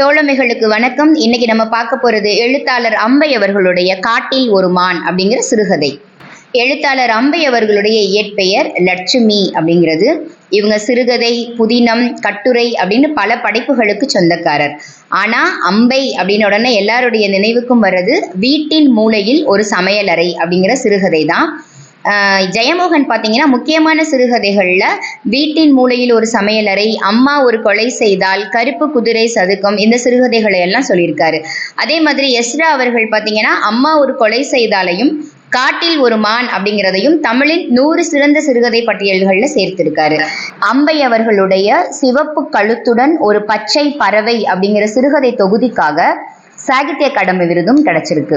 தோழமைகளுக்கு வணக்கம். இன்னைக்கு நம்ம பார்க்க போறது எழுத்தாளர் அம்பை அவர்களுடைய காட்டில் ஒரு மான் அப்படிங்கிற சிறுகதை. எழுத்தாளர் அம்பை அவர்களுடைய இயற்பெயர் லட்சுமி அப்படிங்கிறது. இவங்க சிறுகதை புதினம் கட்டுரை அப்படின்னு பல படைப்புகளுக்கு சொந்தக்காரர். ஆனா அம்பை அப்படின்னு உடனே எல்லாருடைய நினைவுக்கும் வர்றது வீட்டின் மூலையில் ஒரு சமையலறை அப்படிங்கிற சிறுகதை தான் ஜெயமோகன் பார்த்தீங்கன்னா முக்கியமான சிறுகதைகளில் வீட்டின் மூலையில் ஒரு சமையலறை அம்மா ஒரு கொலை செய்தால் கருப்பு குதிரை சதுக்கம் இந்த சிறுகதைகளை எல்லாம் சொல்லியிருக்காரு. அதே மாதிரி எஸ்ரா அவர்கள் பார்த்தீங்கன்னா அம்மா ஒரு கொலை செய்தாலையும் காட்டில் ஒரு மான் அப்படிங்கிறதையும் தமிழின் நூறு சிறந்த சிறுகதை பட்டியல்களில் சேர்த்திருக்காரு. அம்பை அவர்களுடைய சிவப்பு கழுத்துடன் ஒரு பச்சை பறவை அப்படிங்கிற சிறுகதை தொகுதிக்காக சாகித்ய அகாடமி விருதும் கிடைச்சிருக்கு.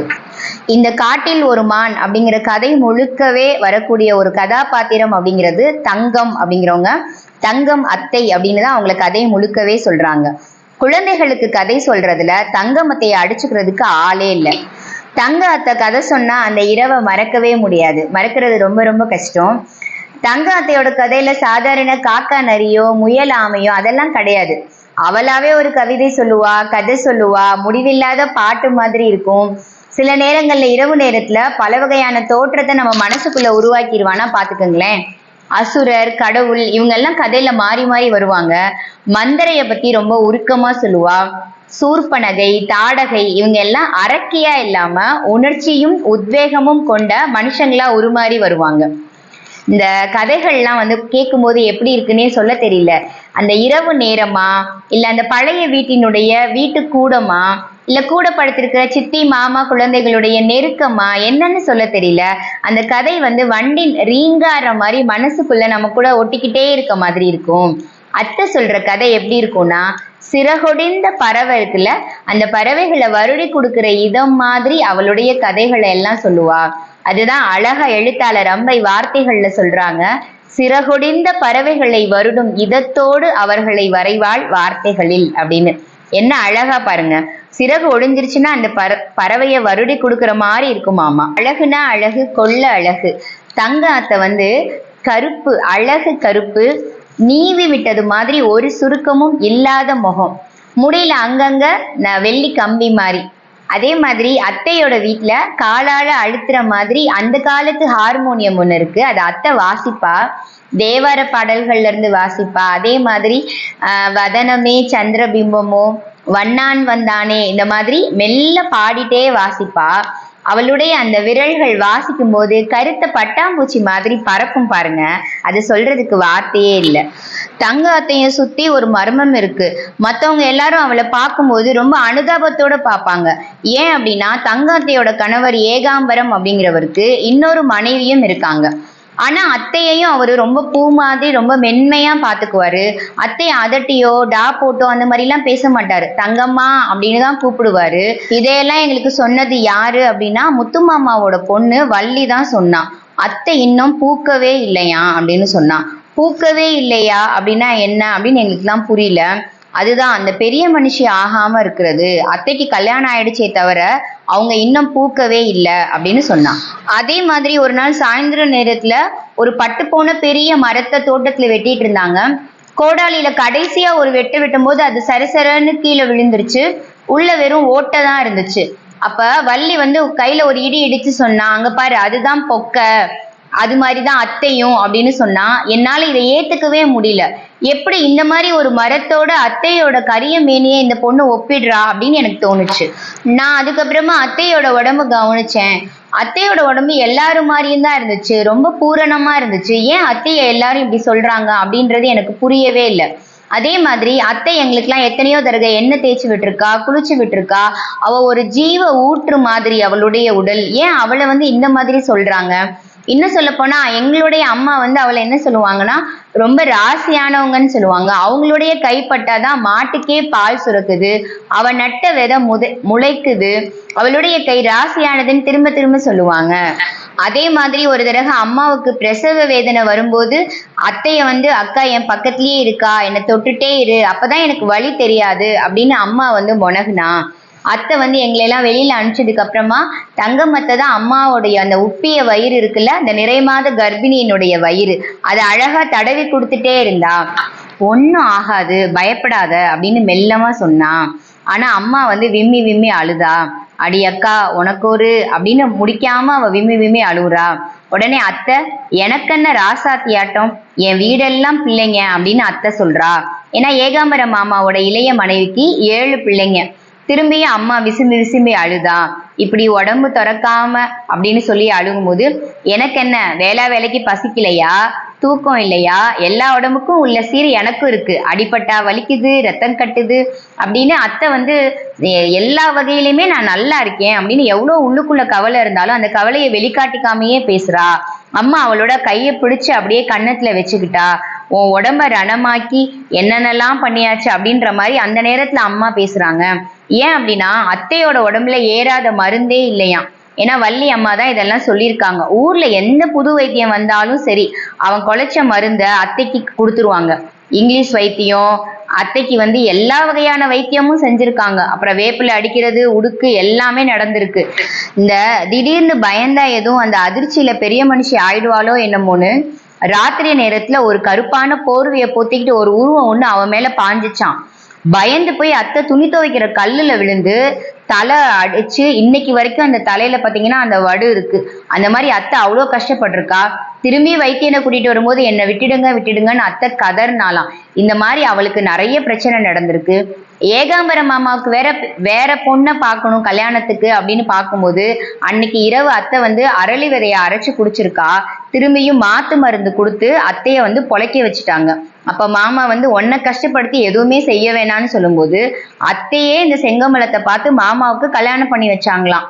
இந்த காட்டில் ஒரு மான் அப்படிங்கிற கதை முழுக்கவே வரக்கூடிய ஒரு கதாபாத்திரம் அப்படிங்கிறது தங்கம் அப்படிங்கிறவங்க. தங்கம் அத்தை அப்படின்னு தான் அவங்கள கதை முழுக்கவே சொல்றாங்க. குழந்தைகளுக்கு கதை சொல்றதுல தங்கமத்தையை அடிச்சுக்கிறதுக்கு ஆளே இல்லை. தங்க அத்தை கதை சொன்னா அந்த இரவை மறக்கவே முடியாது. மறக்கிறது ரொம்ப ரொம்ப கஷ்டம். தங்க அத்தையோட கதையில சாதாரண காக்கா நரியோ முயல் ஆமையோ அதெல்லாம் கிடையாது. அவளாவே ஒரு கவிதை சொல்லுவா கதை சொல்லுவா முடிவில்லாத பாட்டு மாதிரி இருக்கும். சில நேரங்கள்ல இரவு நேரத்துல பல வகையான தோற்றத்தை நம்ம மனசுக்குள்ள உருவாக்கிடுவானா பாத்துக்கோங்களேன். அசுரர் கடவுள் இவங்க எல்லாம் கதையில மாறி மாறி வருவாங்க. மந்தரைய பத்தி ரொம்ப உருக்கமா சொல்லுவா. சூர்பனகை தாடகை இவங்க எல்லாம் அரக்கியா இல்லாம உணர்ச்சியும் உத்வேகமும் கொண்ட மனுஷங்களா உருமாறி வருவாங்க. இந்த கதைகள்லாம் வந்து கேட்கும்போது எப்படி இருக்குன்னே சொல்ல தெரியல. அந்த இரவு நேரமா? இல்ல அந்த பழைய வீட்டினுடைய வீட்டு கூடமா? இல்ல கூட படுத்திருக்கிற சித்தி மாமா குழந்தைகளுடைய நெருக்கமா? என்னன்னு சொல்ல தெரியல. அந்த கதை வந்து வண்டின் ரீங்கார மாதிரி மனசுக்குள்ள நம்ம கூட ஒட்டிக்கிட்டே இருக்க மாதிரி இருக்கும். அத்தை சொல்ற கதை எப்படி இருக்கும்னா சிறகொடிந்த பறவை இருக்குல்ல அந்த பறவைகளை வருடி கொடுக்கிற இதம் மாதிரி அவளுடைய கதைகளை எல்லாம் சொல்லுவா. அதுதான் அழகா எழுத்தாளர் அம்பை வார்த்தைகள்ல சொல்றாங்க. சிறகொடிந்த பறவைகளை வருடும் இதத்தோடு அவர்களை வரைவாள் வார்த்தைகளில் அப்படின்னு. என்ன அழகா பாருங்க. சிறகு ஒடிஞ்சிருச்சுன்னா அந்த பற பறவைய வருடி கொடுக்குற மாதிரி இருக்குமாமா. அழகுனா அழகு கொள்ள அழகு. தங்க அத்தை வந்து கருப்பு அழகு கருப்பு நீவி விட்டது மாதிரி ஒரு சுருக்கமும் இல்லாத முகம். முடியல அங்கங்க வெள்ளி கம்பி மாதிரி அதே மாதிரி அத்தையோட வீட்டுல காலால அழுத்துற மாதிரி அந்த காலத்து ஹார்மோனியம் ஒன்று இருக்கு. அது அத்தை வாசிப்பா. தேவார பாடல்கள்ல இருந்து வாசிப்பா. அதே மாதிரி ஆஹ், வதனமே சந்திரபிம்பமோ வண்ணான் வந்தானே இந்த மாதிரி மெல்ல பாடிட்டே வாசிப்பா. அவளுடைய அந்த விரல்கள் வாசிக்கும் போது கருத்த பட்டாம்பூச்சி மாதிரி பறக்கும் பாருங்க. அது சொல்றதுக்கு வார்த்தையே இல்லை. தங்க அத்தையும் சுத்தி ஒரு மர்மம் இருக்கு. மத்தவங்க எல்லாரும் அவளை பார்க்கும்போது ரொம்ப அனுதாபத்தோட பார்ப்பாங்க. ஏன் அப்படின்னா தங்க அத்தையோட கணவர் ஏகாம்பரம் அப்படிங்கிறவருக்கு இன்னொரு மனைவியும் இருக்காங்க. ஆனா அத்தையையும் அவரு ரொம்ப பூ மாதிரி ரொம்ப மென்மையா பாத்துக்குவாரு. அத்தையை அதட்டியோ டா போட்டோ அந்த மாதிரி எல்லாம் பேச மாட்டாரு. தங்கம்மா அப்படின்னு தான் கூப்பிடுவாரு. இதையெல்லாம் எங்களுக்கு சொன்னது யாரு அப்படின்னா முத்துமாமாவோட பொண்ணு வள்ளி தான் சொன்னான் அத்தை இன்னும் பூக்கவே இல்லையா அப்படின்னு சொன்னான் பூக்கவே இல்லையா அப்படின்னா என்ன அப்படின்னு எங்களுக்குலாம் புரியல. அதுதான் அந்த பெரிய மனுஷி ஆகாம இருக்கிறது. அத்தைக்கு கல்யாணம் ஆயிடுச்சே தவிர அவங்க இன்னும் பூக்கவே இல்லை அப்படின்னு சொன்னான். அதே மாதிரி ஒரு நாள் சாயந்தர நேரத்துல ஒரு பட்டு போன பெரிய மரத்தை தோட்டத்துல வெட்டிட்டு இருந்தாங்க. கோடாலியில கடைசியா ஒரு வெட்டு வெட்டும் போது அது சரசரன்னு கீழே விழுந்துருச்சு. உள்ள வெறும் ஓட்டை தான் இருந்துச்சு. அப்ப வள்ளி வந்து கையில ஒரு இடி இடிச்சு சொன்னா அங்க பாரு அதுதான் பொக்க. அது மாதிரி தான் அத்தையும் அப்படின்னு சொன்னா என்னால இதை ஏத்துக்கவே முடியல. எப்படி இந்த மாதிரி ஒரு மரத்தோட அத்தையோட கரிய மேனியை இந்த பொண்ணு ஒப்பிடுறா அப்படின்னு எனக்கு தோணுச்சு. நான் அதுக்கப்புறமா அத்தையோட உடம்பு கவனிச்சேன். அத்தையோட உடம்பு எல்லாரும் மாதிரியும் தான் இருந்துச்சு. ரொம்ப பூரணமா இருந்துச்சு. ஏன் அத்தையை எல்லாரும் இப்படி சொல்றாங்க அப்படின்றது எனக்கு புரியவே இல்லை. அதே மாதிரி அத்தை எங்களுக்குலாம் எத்தனையோ தடவை எண்ணெய் தேய்ச்சி விட்டுருக்கா குளிச்சு விட்டுருக்கா. அவ ஒரு ஜீவ ஊற்று மாதிரி அவளுடைய உடல். ஏன் அவளை வந்து இந்த மாதிரி சொல்றாங்க? இன்னும் சொல்ல போனா எங்களுடைய அம்மா வந்து அவளை என்ன சொல்லுவாங்கன்னா ரொம்ப ராசியானவங்கன்னு சொல்லுவாங்க. அவங்களுடைய கைப்பட்டாதான் மாட்டுக்கே பால் சுரக்குது. அவ நட்ட விதை முத முளைக்குது. அவளுடைய கை ராசியானதுன்னு திரும்ப திரும்ப சொல்லுவாங்க. அதே மாதிரி ஒரு தடவை அம்மாவுக்கு பிரசவ வேதனை வரும்போது அத்தைய வந்து அக்கா என் பக்கத்துலயே இருக்கா? என்னை தொட்டுட்டே இரு. அப்பதான் எனக்கு வழி தெரியாது. அப்படின்னு அம்மா வந்து முனகுனா அத்தை வந்து எங்களை எல்லாம் வெளியில அனுப்பிச்சதுக்கு அப்புறமா தங்கம் அத்தை தான் அம்மாவுடைய அந்த உப்பிய வயிறு இருக்குல்ல அந்த நிறைமாத கர்ப்பிணியினுடைய வயிறு. அதை அழகா தடவி கொடுத்துட்டே இருந்தா. ஒன்றும் ஆகாது பயப்படாத அப்படின்னு மெல்லமா சொன்னா. ஆனா அம்மா வந்து விம்மி விம்மி அழுதா. அடி அக்கா உனக்கு ஒரு அப்படின்னு முடிக்காம அவ விம்மி விம்மி அழுகுறா உடனே அத்தை எனக்கென்ன ராசாத்தியாட்டம்? என் வீடெல்லாம் பிள்ளைங்க அப்படின்னு அத்தை சொல்றா. ஏன்னா ஏகாம்பர மாமாவோட இளைய மனைவிக்கு ஏழு பிள்ளைங்க. திரும்பியும் அம்மா விசும்பி விசும்பி அழுதா? இப்படி உடம்பு திறக்காம அப்படின்னு சொல்லி அழுகும்போது எனக்கு என்ன வேளா வேலைக்கு பசிக்கலையா? தூக்கம் இல்லையா? எல்லா உடம்புக்கும் உள்ள சீர் எனக்கும் இருக்கு. அடிப்பட்டா வலிக்குது ரத்தம் கட்டுது அப்படின்னு அத்தை வந்து எல்லா வகையிலுமே நான் நல்லா இருக்கேன் அப்படின்னு எவ்வளவு உள்ளுக்குள்ள கவலை இருந்தாலும் அந்த கவலையை வெளிக்காட்டிக்காமையே பேசுறா. அம்மா அவளோட கையை பிடிச்சு அப்படியே கன்னத்துல வச்சுக்கிட்டா. உன் உடம்ப ரணமாக்கி என்னென்னலாம் பண்ணியாச்சு அப்படின்ற மாதிரி அந்த நேரத்துல அம்மா பேசுறாங்க. ஏன் அப்படின்னா அத்தையோட உடம்புல ஏறாத மருந்தே இல்லையாம் ஏன்னா வள்ளி அம்மா தான் இதெல்லாம் சொல்லியிருக்காங்க. ஊர்ல எந்த புது வைத்தியம் வந்தாலும் சரி அவன் குலைச்ச மருந்த அத்தைக்கு கொடுத்துருவாங்க. இங்கிலீஷ் வைத்தியம் அத்தைக்கு வந்து எல்லா வகையான வைத்தியமும் செஞ்சிருக்காங்க. அப்புறம் வேப்பில அடிக்கிறது உடுக்கு எல்லாமே நடந்திருக்கு. இந்த திடீர்னு பயந்தா எதுவும் அந்த அதிர்ச்சியில பெரிய மனுஷி ஆயிடுவாளோ என்னமோன்னு ராத்திரி நேரத்துல ஒரு கருப்பான போர்வையை போத்திக்கிட்டு ஒரு உருவம் ஒண்ணு அவன் மேல பாஞ்சிச்சான் பயந்து போய் அத்தை துணி துவைக்கிற கல்லுல விழுந்து தலை அடிச்சு இன்னைக்கு வரைக்கும் அந்த தலையில பாத்தீங்கன்னா அந்த வடு இருக்கு. அந்த மாதிரி அத்தை அவ்வளோ கஷ்டப்பட்டிருக்கா. திரும்பி வைத்தியனை கூட்டிட்டு வரும்போது என்னை விட்டுடுங்க விட்டுடுங்கன்னு அத்தை கதர்னாலாம் இந்த மாதிரி அவளுக்கு நிறைய பிரச்சனை நடந்திருக்கு. ஏகாம்பர மாமாவுக்கு வேற வேற பொண்ணை பார்க்கணும் கல்யாணத்துக்கு அப்படின்னு பார்க்கும்போது அன்னைக்கு இரவு அத்தை வந்து அரளி விதைய அரைச்சு குடிச்சிருக்கா. திரும்பியும் மாத்து மருந்து கொடுத்து அத்தைய வந்து பொழைக்க வச்சுட்டாங்க. அப்ப மாமா வந்து உன்னை கஷ்டப்படுத்தி எதுவுமே செய்ய வேணாம்னு சொல்லும்போது அத்தையே இந்த செங்கமலத்தை பார்த்து மாமாவுக்கு கல்யாணம் பண்ணி வச்சாங்களாம்.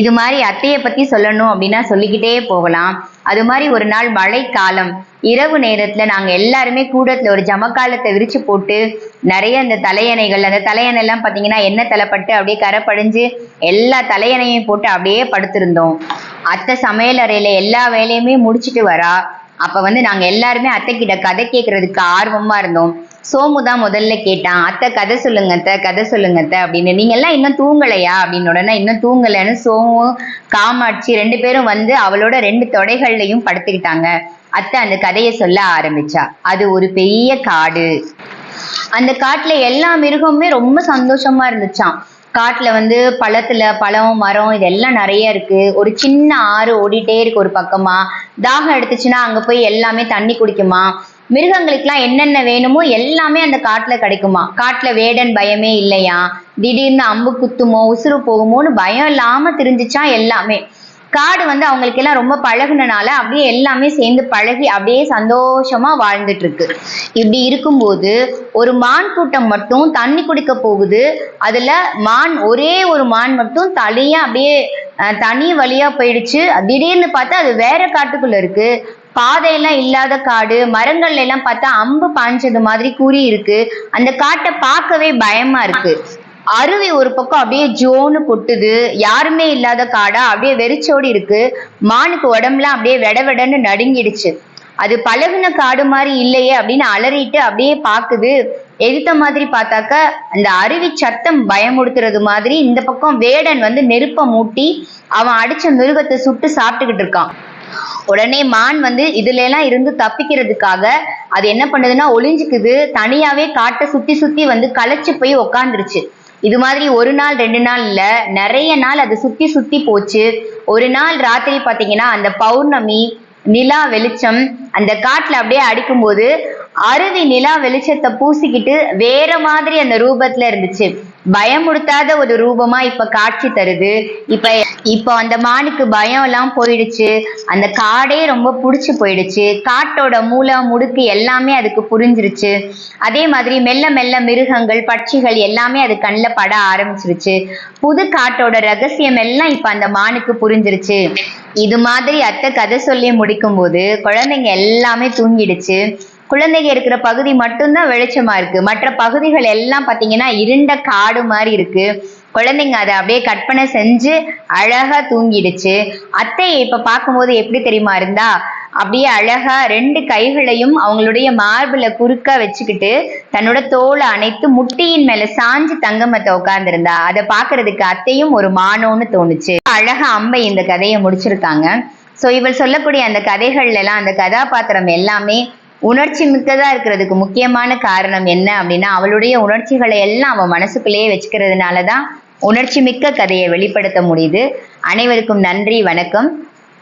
இது மாதிரி அத்தைய பத்தி சொல்லணும் அப்படின்னா சொல்லிக்கிட்டே போகலாம். அது மாதிரி ஒரு நாள் மழைக்காலம். இரவு நேரத்துல நாங்க எல்லாருமே கூடத்துல ஒரு ஜமக்காலத்தை விரிச்சு போட்டு நிறைய இந்த தலையணைகள் அந்த தலையணை எல்லாம் பாத்தீங்கன்னா எண்ணெய் தலைப்பட்டு அப்படியே கரை படிஞ்சு எல்லா தலையணையும் போட்டு அப்படியே படுத்திருந்தோம். அத்தை சமையல் அறையில எல்லா வேலையுமே முடிச்சிட்டு வரா. அப்ப வந்து நாங்க எல்லாருமே அத்தை கிட்ட கதை கேட்கறதுக்கு ஆர்வமா இருந்தோம். சோமு தான் முதல்ல கேட்டான் அத்தை கதை சொல்லுங்க அத்தை கதை சொல்லுங்க அத்தை அப்படின்னு. நீங்க எல்லாம் இன்னும் தூங்கலையா? அப்படின்னு உடனே இன்னும் தூங்கலைன்னு சோமு காமாட்சி ரெண்டு பேரும் வந்து அவளோட ரெண்டு தொடைகள்லையும் படுத்துக்கிட்டாங்க. அத்தை அந்த கதையை சொல்ல ஆரம்பிச்சா. அது ஒரு பெரிய காடு. அந்த காட்டுல எல்லா மிருகமுமே ரொம்ப சந்தோஷமா இருந்துச்சாம். காட்டுல வந்து பழத்துல பழம் மரம் இதெல்லாம் நிறைய இருக்கு. ஒரு சின்ன ஆறு ஓடிட்டே இருக்கு ஒரு பக்கமா. தாகம் எடுத்துச்சுன்னா அங்க போய் எல்லாமே தண்ணி குடிக்குமா? மிருகங்களுக்கெல்லாம் என்னென்ன வேணுமோ எல்லாமே அந்த காட்டுல கிடைக்குமா? காட்டுல வேடன் பயமே இல்லையா? திடீர்னு அம்பு குத்துமோ உசுறு போகுமோன்னு பயம் இல்லாம திரிஞ்சிச்சா எல்லாமே? காடு வந்து அவங்களுக்கு எல்லாம் ரொம்ப பழகுனனால அப்படியே எல்லாமே சேர்ந்து பழகி அப்படியே சந்தோஷமா வாழ்ந்துட்டு இருக்கு இப்படி இருக்கும்போது ஒரு மான் கூட்டம் மட்டும் தண்ணி குடிக்க போகுது. அதுல மான் ஒரே ஒரு மான் மட்டும் தலையா அப்படியே தனி வழியா போயிடுச்சு. திடீர்னு பார்த்தா அது வேற காட்டுக்குள்ள இருக்கு. பாதையெல்லாம் இல்லாத காடு. மரங்கள்ல எல்லாம் பார்த்தா அம்பு பாஞ்சது மாதிரி கூறி இருக்கு அந்த காட்டை பார்க்கவே பயமா இருக்கு. அருவி ஒரு பக்கம் அப்படியே ஜோன்னு கொட்டுது. யாருமே இல்லாத காடா அப்படியே வெறிச்சோடி இருக்கு. மானுக்கு உடம்புலாம் அப்படியே வெட வெடன்னு நடுங்கிடுச்சு. அது பழகுன காடு மாதிரி இல்லையே அப்படின்னு அலறிட்டு அப்படியே பாக்குது. எதிர்த்த மாதிரி பார்த்தாக்க அந்த அருவி சத்தம் பயமுடுத்துறது மாதிரி இந்த பக்கம் வேடன் வந்து நெருப்ப மூட்டி அவன் அடிச்ச மிருகத்தை சுட்டு சாப்பிட்டுக்கிட்டு இருக்கான். உடனே மான் வந்து இதுல எல்லாம் இருந்து தப்பிக்கிறதுக்காக அது என்ன பண்ணுதுன்னா ஒளிஞ்சுக்குது. தனியாவே காட்டை சுத்தி சுத்தி வந்து களைச்சு போய் உக்காந்துருச்சு. இது மாதிரி ஒரு நாள் ரெண்டு நாள் இல்ல நிறைய நாள் அது சுத்தி சுத்தி போச்சு. ஒரு நாள் ராத்திரி பாத்தீங்கன்னா அந்த பௌர்ணமி நிலா வெளிச்சம் அந்த காட்டுல அப்படியே அடிக்கும்போது அருவி நிலா வெளிச்சத்தை பூசிக்கிட்டு வேற மாதிரி அந்த ரூபத்துல இருந்துச்சு. பயமுடுத்தாத ஒரு ரூபமா இப்ப காட்சி தருது. இப்ப இப்ப அந்த மானுக்கு பயம் எல்லாம் போயிடுச்சு. அந்த காடே ரொம்ப புடிச்சு போயிடுச்சு. காட்டோட மூளை முடுக்கு எல்லாமே அதுக்கு புரிஞ்சிருச்சு. அதே மாதிரி மெல்ல மெல்ல மிருகங்கள் பட்சிகள் எல்லாமே அது கண்ணில் பட ஆரம்பிச்சிருச்சு. புது காட்டோட ரகசியம் எல்லாம் இப்ப அந்த மானுக்கு புரிஞ்சிருச்சு. இது மாதிரி அத்தை கதை சொல்லி முடிக்கும் போது குழந்தைங்க எல்லாமே தூங்கிடுச்சு. குழந்தைங்க இருக்கிற பகுதி மட்டும்தான் வெளிச்சமா இருக்கு. மற்ற பகுதிகள் எல்லாம் பாத்தீங்கன்னா இருண்ட காடு மாதிரி இருக்கு. குழந்தைங்க அதை அப்படியே கற்பனை செஞ்சு அழகா தூங்கிடுச்சு. அத்தையை இப்ப பார்க்கும்போது எப்படி தெரியுமா இருந்தா அப்படியே அழகா ரெண்டு கைகளையும் அவங்களுடைய மார்பிள குறுக்க வச்சுக்கிட்டு தன்னோட தோலை அணைத்து முட்டியின் மேல சாஞ்சு தங்கமத்தை உட்கார்ந்துருந்தா. அதை பாக்குறதுக்கு அத்தையும் ஒரு மானோன்னு தோணுச்சு. அழகா அம்பை இந்த கதையை முடிச்சிருக்காங்க. சோ இவள் சொல்லக்கூடிய அந்த கதைகள்ல எல்லாம் அந்த கதாபாத்திரம் எல்லாமே உணர்ச்சி மிக்கதா இருக்கிறதுக்கு முக்கியமான காரணம் என்ன அப்படின்னா அவளுடைய உணர்ச்சிகளை எல்லாம் அவன் மனசுக்குள்ளேயே வச்சுக்கிறதுனால தான் உணர்ச்சி மிக்க கதையை வெளிப்படுத்த முடியுது. அனைவருக்கும் நன்றி வணக்கம்.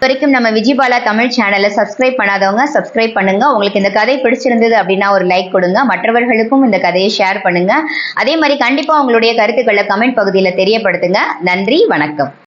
வரைக்கும் நம்ம விஜிபாலா தமிழ் சேனலை சப்ஸ்கிரைப் பண்ணாதவங்க சப்ஸ்கிரைப் பண்ணுங்க. உங்களுக்கு இந்த கதை பிடிச்சிருந்தது அப்படின்னா ஒரு லைக் கொடுங்க. மற்றவர்களுக்கும் இந்த கதையை ஷேர் பண்ணுங்க. அதே மாதிரி கண்டிப்பா உங்களுடைய கருத்துக்களை கமெண்ட் பகுதியில் தெரியப்படுத்துங்க. நன்றி வணக்கம்.